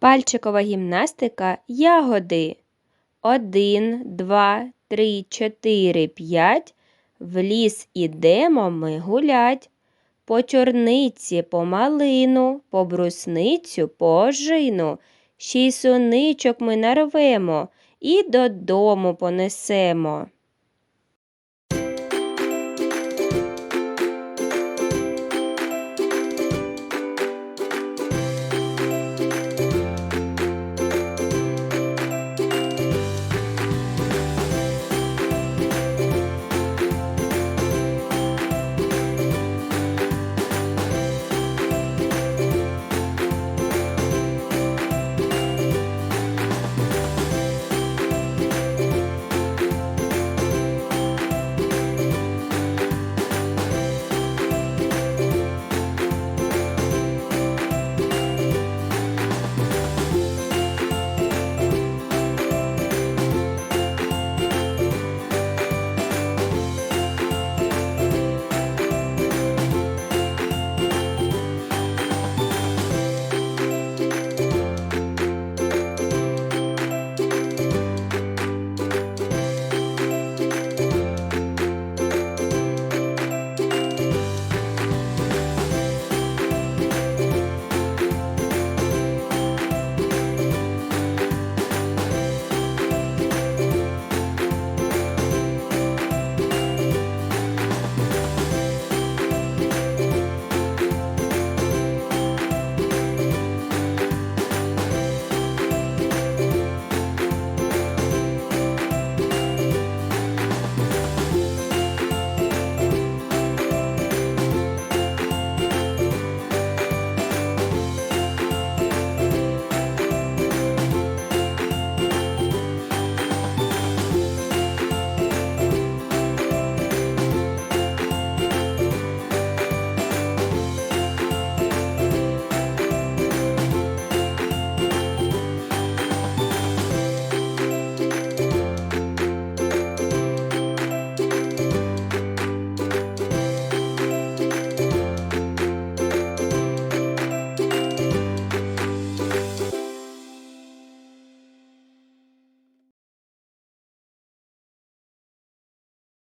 Пальчикова гімнастика ягоди. Один, два, три, чотири, п'ять. В ліс ідемо ми гулять. По чорниці, по малину, по брусницю, по ожину. Ще й соничок ми нарвемо і додому понесемо.